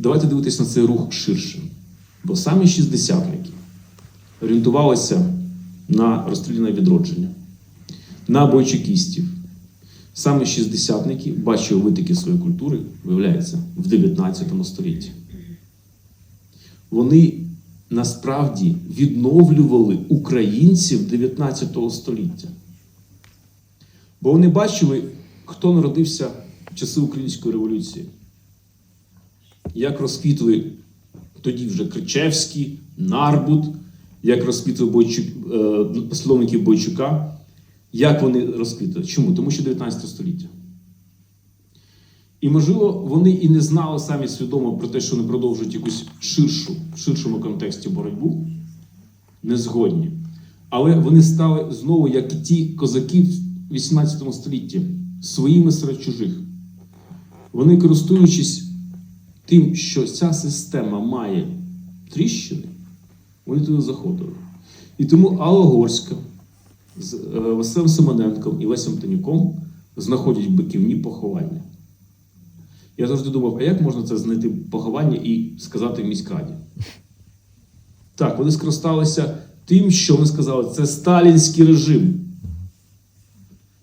давайте дивитися на цей рух ширше. Бо самі шістдесятники орієнтувалися на розстріляне відродження, на бойчикістів. Саме шістдесятники бачили витоки своєї культури, виявляється, в 19 столітті. Вони насправді відновлювали українців 19 століття. Бо вони бачили, хто народився в часи Української революції, як розквітли тоді вже Кричевський, Нарбут, як розквітли Бойчук, е, послідовники Бойчука, як вони розквітли. Чому? Тому що 19 століття. І, можливо, вони і не знали самі свідомо про те, що вони продовжують якусь ширшу, в ширшому контексті боротьбу, не згодні. Але вони стали знову, як і ті козаки в 18 столітті, своїми серед чужих. Вони, користуючись тим, що ця система має тріщини, вони туди заходили. І тому Алла Горська з е, Василем Симоненком і Лесем Танюком знаходять биківні поховання. Я завжди думав, а як можна це знайти поховання і сказати в міськраді? Так, вони скористалися тим, що вони сказали, це сталінський режим.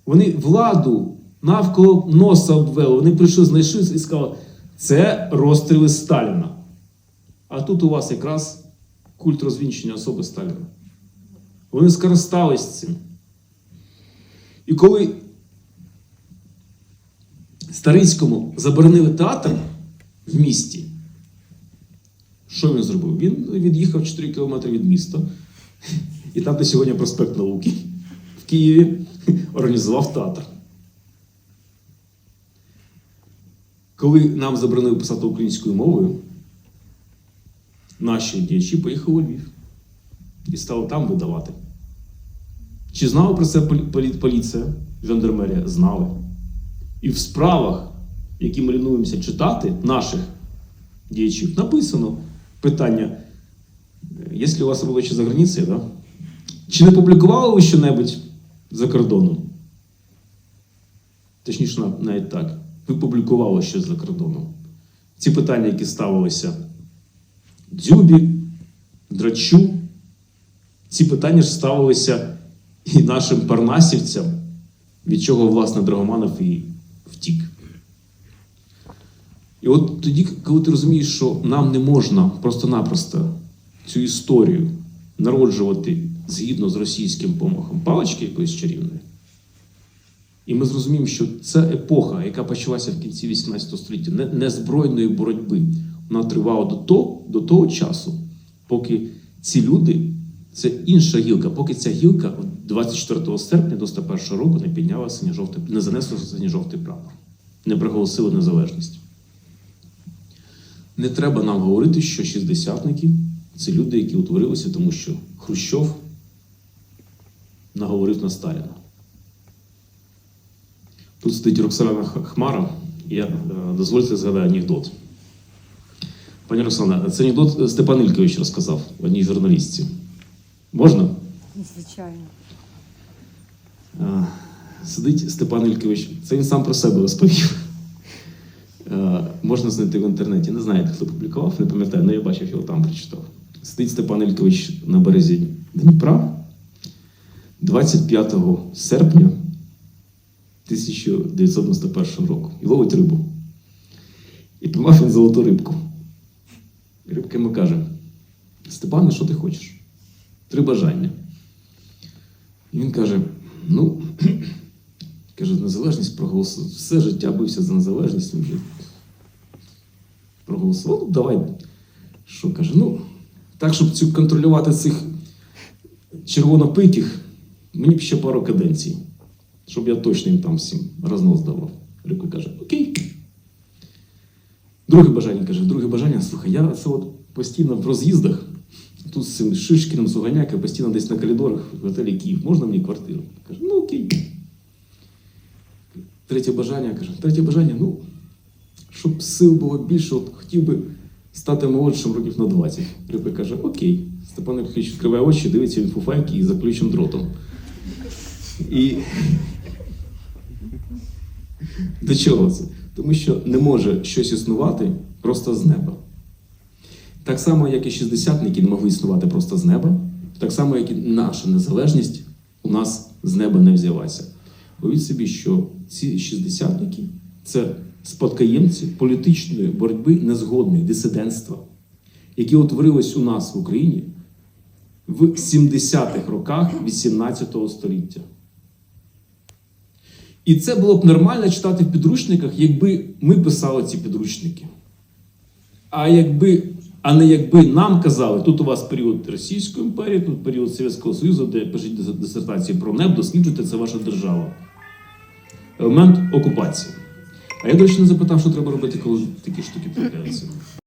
Вони владу навколо носа обвели. Вони прийшли, знайшли і сказали, це розстріли Сталіна. А тут у вас якраз культ розвінчення особи Сталіна. Вони скористались цим. І коли Старицькому заборонили театр в місті, що він зробив? Він від'їхав 4 кілометри від міста, і там, де сьогодні проспект Науки, в Києві, організував театр. Коли нам заборонили писати українською мовою, наші діячі поїхали у Львів і стали там видавати. Чи знала про це полі- полі- поліція, жандармерія? Знали. І в справах, які ми лінуємося читати, наших діячів, написано питання: якщо у вас робочі за границею, да? чи не публікували ви що-небудь за кордоном? Точніше, навіть так. Ви публікували щось за кордоном. Ці питання, які ставилися Дзюбі, Драчу, ці питання ж ставилися і нашим парнасівцям, від чого, власне, Драгоманов і втік. І от тоді, коли ти розумієш, що нам не можна просто-напросто цю історію народжувати згідно з російським помахом палички якоїсь чарівної, і ми зрозуміємо, що це епоха, яка почалася в кінці 18 століття, не- незбройної боротьби, вона тривала до того, до того часу, поки ці люди, це інша гілка, поки ця гілка 24 серпня до 101 року не підняла синьо-жовтий, не занесла синьо-жовтий прапор, не проголосила незалежність. Не треба нам говорити, що шістдесятники це люди, які утворилися, тому що Хрущов наговорив на Сталіна. Тут сидить Роксолана Хмара, я е, дозвольте згадаю анекдот. Пані Роксана, це анекдот Степан Ількович розказав одній журналістці. Можна? Звичайно. Е, Сидить Степан Ількович, це він сам про себе розповів. Е, Можна знайти в інтернеті. Не знаю, хто публікував, не пам'ятаю, але я бачив його там прочитав. Сидить Степан Ількович на березі Дніпра 25 серпня 1991 року і ловить рибу. І піймав він золоту рибку. І рибка йому каже: Степане, що ти хочеш? Три бажання. І він каже: ну, каже, незалежність проголосував. Все життя бився за незалежність. Проголосував. Ну, давай. Що каже? Ну, так, щоб цю контролювати цих червонопиких, мені б ще пару каденцій, щоб я точно їм там всім рознос давав. Рибка каже, окей. Друге бажання каже, друге бажання, слухай, я це от постійно в роз'їздах, тут з цим Шишкіним Суганяка, постійно десь на коридорах в готелі Київ, можна мені квартиру? Каже, ну окей. Третє бажання, каже, третє бажання, ну, щоб сил було більше, от хотів би стати молодшим років на 20. Рибка каже, окей. Степан Ільфович відкриває очі, дивиться він фуфайки і заключен дротом. І до чого це? Тому що не може щось існувати просто з неба. Так само, як і шістдесятники не могли існувати просто з неба, так само, як і наша незалежність у нас з неба не взялася. Уявіть собі, що ці шістдесятники це спадкоємці політичної боротьби незгодних, дисидентства, які утворились у нас в Україні в 70-х роках 18 століття. І це було б нормально читати в підручниках, якби ми писали ці підручники. А якби, а не якби нам казали, тут у вас період Російської імперії, тут період Совєтського Союзу, де пишіть дис- дисертації про небо, досліджуйте, це ваша держава. Елемент окупації. А я, до речі, не запитав, що треба робити, коли такі штуки трапляються.